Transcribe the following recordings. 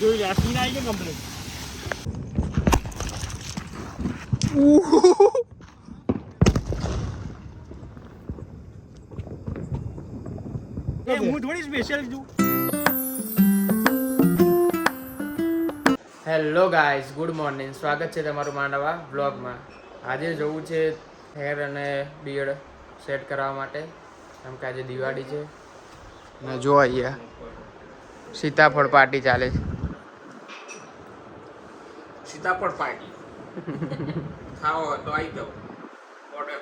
જોઈ લે સીન આવી ગયો કમ્પ્લીટ હું થોડી સ્પેશિયલ છું. હેલો ગાઈઝ ગુડ મોર્નિંગ સ્વાગત છે તમારું માંડવા બ્લોગમાં આજે જવું છે હેર અને બિયડ સેટ કરવા માટે. કેમ કે આજે દિવાળી છે. અને જો અહીંયા સીતાફળ પાર્ટી ચાલે છે. સીતાફળ પાર્ટી ખાવો તો આવી જાઓ. ઓર્ડર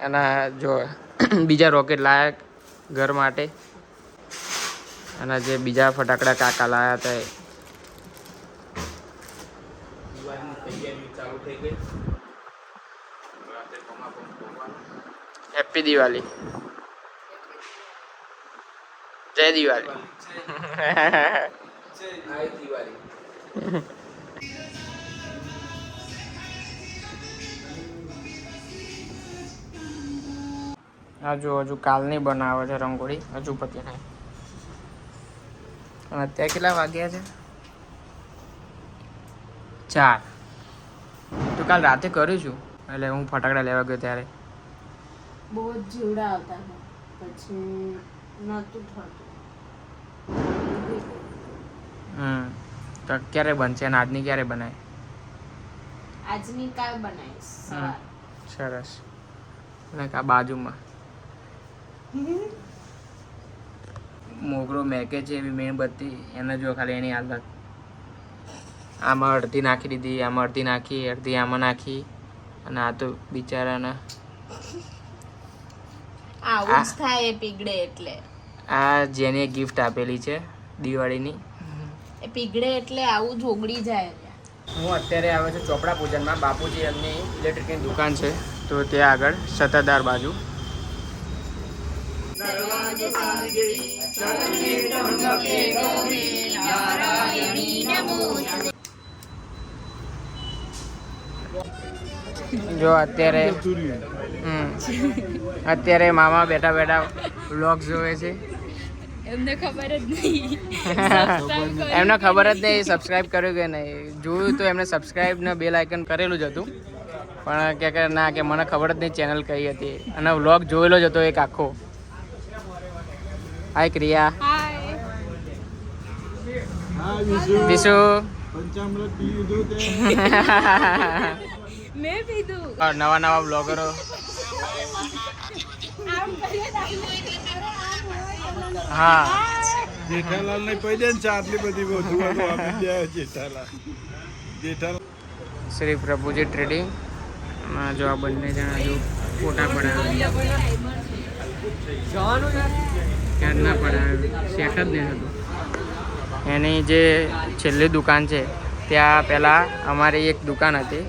અને જો બીજા રોકેટ લાયા ઘર માટે. અને જે બીજા ફટાકડા કાકા લાયા હતા એ. દિવાળીની તૈયારીઓ ચાલુ થઈ ગઈ રાત્રે તમાકુ ફોડવાનું. હેપી દિવાળી જય દિવાળી. દિવાળી હજુ હજુ કાલની બનાવે છે રંગોળી હજુ પતી નહીં. અને અત્યારે કેટલા વાગ્યા છે? ચાર. તો કાલ રાતે કર્યું છું એટલે હું ફટાકડા લેવા ગયો ત્યારે. બહુ જ જીવડા આવતા પછી નહોતું થતું. હમ. તો ક્યારે બનશે અને આજની ક્યારે બનાય? આજની કાલ બનાવીશ સરસ. અને આ બાજુમાં? મોગરો મેકે છે એવી મીણબત્તી. એને જો ખાલી એની હાલત. આમાં અડધી નાખી દીધી આમાં અડધી નાખી અડધી આમાં નાખી. અને આ તો બિચારાને આવું જ થાય એ પીગળે એટલે. આ જેને ગિફ્ટ આપેલી છે દિવાળીની એ પીગળે એટલે આવું જ ઓગળી જાય હું અત્યારે આવે છું ચોપડા પૂજનમાં. બાપુજી એમની ઇલેક્ટ્રિકની દુકાન છે. તો ત્યાં આગળ સત્તાધાર બાજુ. જો અત્યારે. અત્યારે મામા બેઠા બેઠા વ્લોગ જોવે છે. એમને ખબર જ નહીં. એમને ખબર જ નહીં સબસ્ક્રાઇબ કર્યું કે નહીં. જોયું તો એમને સબસ્ક્રાઇબ ને બેલ આઇકન કરેલું જ હતું. પણ કે કે ના કે મને ખબર જ નહીં ચેનલ કઈ હતી. અને વ્લોગ જોયેલો જ હતો એક આખો. હાય ક્રિયા વિશુ મેં પીધું નવા નવા બ્લોગરો હા. જેઠાલાલ ને કહી દે ને આટલી બધી વધુ આપી દે જેઠાલાલ. જેઠાલાલ. શ્રી પ્રભુજી ટ્રેડિંગ. જો આ બંને જણા જો ફોટા ક્યાં ક્યારના પડાવે સેટ જ નહીં હતું. એની જે છેલ્લી દુકાન છે ત્યાં પહેલાં અમારી એક દુકાન હતી.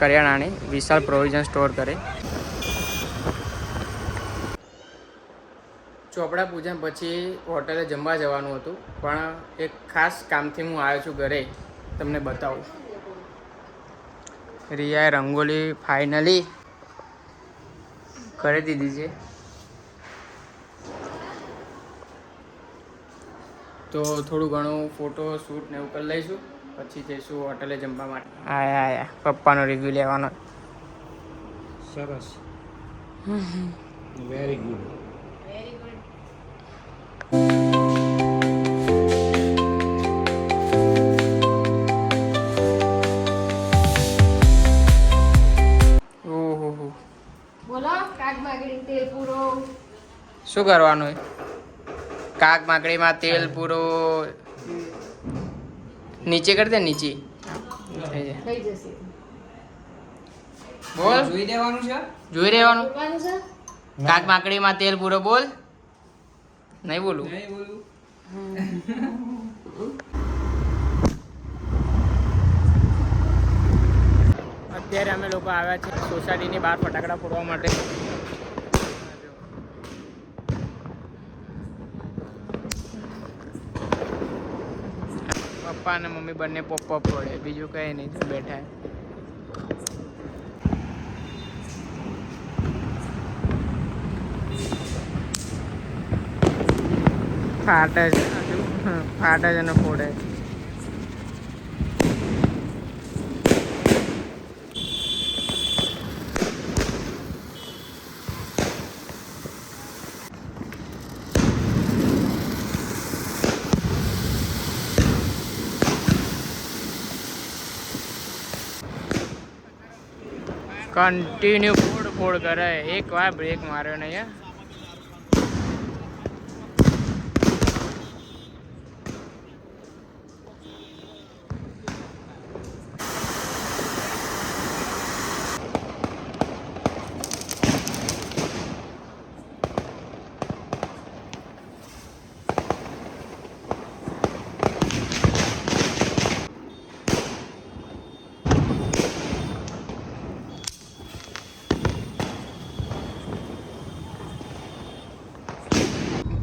કરિયાણાની વિશાલ પ્રોવિઝન સ્ટોર કરે. ચોપડા પૂજન પછી હોટલે જમવા જવાનું હતું. પણ એક ખાસ કામથી હું આવ્યો છું ઘરે. તમને બતાવું. રિયાએ રંગોલી ફાઇનલી કરી દીધી છે. તો થોડું ઘણું ફોટો શૂટ ને એવું કરી લઈશું. પછી જઈશું હોટલે જમવા માટે. આયા આયા. પપ્પાનો રિવ્યુ લેવાનો. સરસ. વેરી ગુડ તેલ પૂરો. શું કરવાનું? છે? કાક માકડીમાં તેલ પૂરો. નીચે કરી દે નીચે. થઈ જાય. થઈ જશે. બોલ. જોઈ રહેવાનું જોઈ રહેવાનું? કાક માકડીમાં તેલ પૂરો બોલ. નહીં બોલું? અત્યારે અમે લોકો આવ્યા છે સોસાયટીની બહાર ફટાકડા ફોડવા માટે. પપ્પા અને મમ્મી બંને પપ્પા પડે બીજું કંઈ નહીં બેઠા. ફાટ જ ફાટ જ અને ફોડે કન્ટિન્યુ ફોડ ફોડ કરે. એક વાર બ્રેક માર્યો નહીં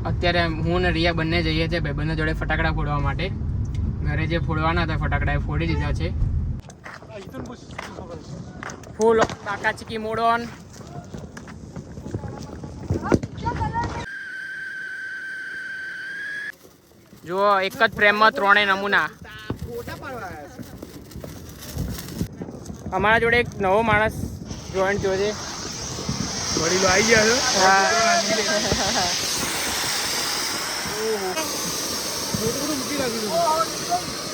અત્યારે હું ને રિયા બંને જઈએ છીએ ભાઈ બંને જોડે ફટાકડા ફોડવા માટે. ઘરે જે ફોડવાના હતા ફટાકડા એ ફોડી દીધા છે. ફૂલ કાકા ચીકી મોડોન. જુઓ એક જ ફ્રેમમાં ત્રણેય નમૂના. અમારા જોડે એક નવો માણસ જોઈન્ટ થયો છે. વડીલો આવી ગયા છે.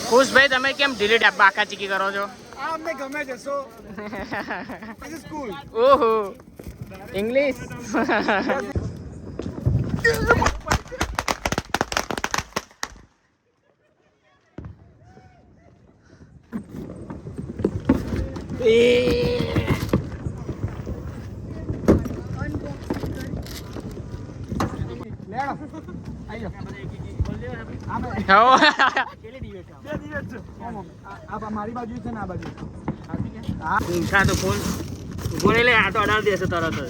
ખુશભાઈ તમે કેમ ડિલીટ બાકા ચીકી કરો છો? આ અમને ગમે છે સો. સ્કૂલ ઓહો. ઇંગ્લિશ મારી બાજુ છે તરત જ.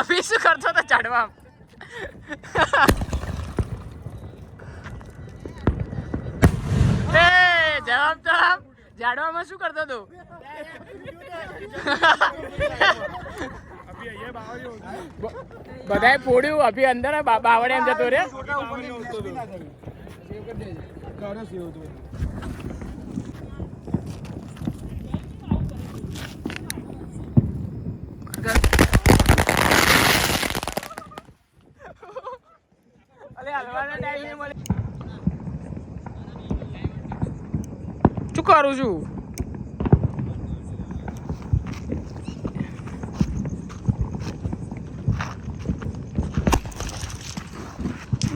અભી શું કરતો તો ચડવા? જવાબ તો આપ. ઝાડવામાં શું કરતો તું બધાએ ફોડ્યું, અભી અંદર બાવડે એમ જતો રે અલે હલવાનો time નહીં મળે. શું કરું છું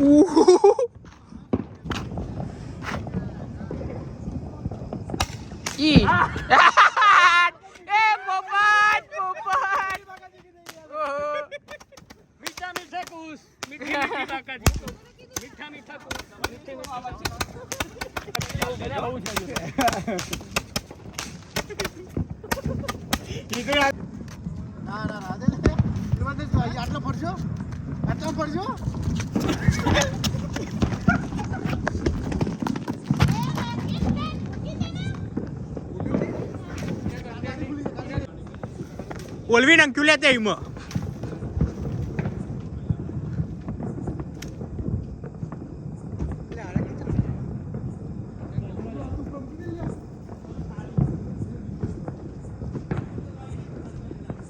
ઉહ. ઈ એ પોપટ પોપટ ઓહો. ના ના રાધે આટલો ફરશો આટલો ફરશો ઓલવી નાખ્યું લે તે એમાં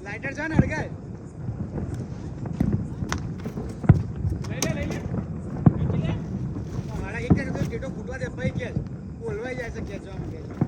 લાઇટર છે ને અડગાય મારા એક જ જેટો ફૂટવા દે પૈ કે બોલવાઈ જાય છે ખેંચવા માંગે છે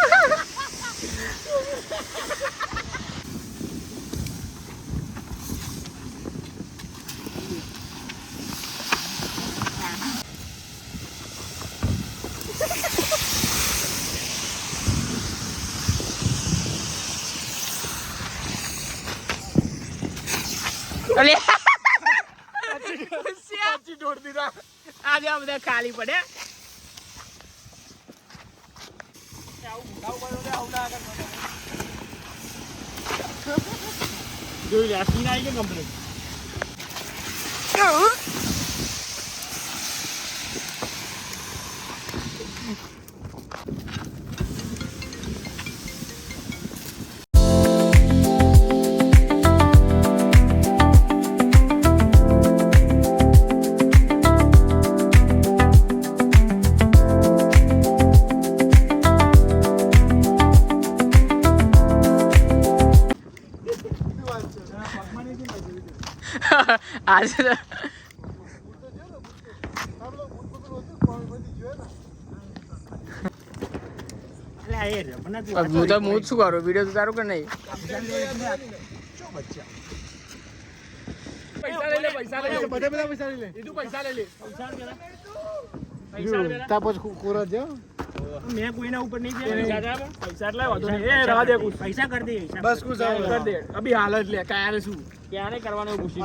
અલે. આજે આ બધા ખાલી પડે જોઈ લે સીન આવી ગયો કમ્પ્લીટ આજે હું તો હું શું કરું વીડિયો તો તારું કે નહીં બધા બધા પૈસા લઈ લે તું પૈસા લઈ લે તા પછી કોરા જો મેં કોઈના ઉપર નહીં જાય પૈસા એટલે વાંધો એ રહેવા દે પૈસા કરી દે. બસ કુછ. કરી દે અભી હાલ લે ક્યારે શું? ક્યારે કરવાનું પૂછી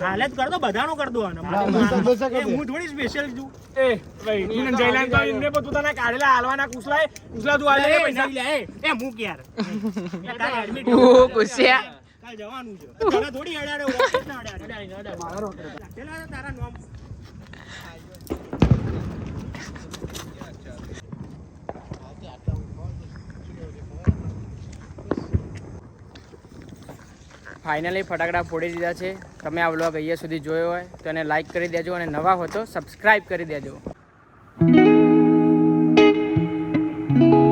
હાલત કર દો બધાનો કર દો આનો. હા, બસ- બસ આ કરી એ દે. હું થોડી સ્પેશિયલ છું. એ ભાઈ તું જયલાલ તો એમને પણ કાઢેલા હાલવાના કુસલાય કુસલા તું આલે પૈસા લે. એ ઓ. જવાનું છે. થોડી અડાડે તારા નામ. ફાઇનલી ફટાકડા ફોડી દીધા છે. તમે આ વ્લોગ અહીંયા સુધી જોયો હોય તો એને લાઈક કરી દેજો અને નવા હો તો સબસ્ક્રાઈબ કરી દેજો.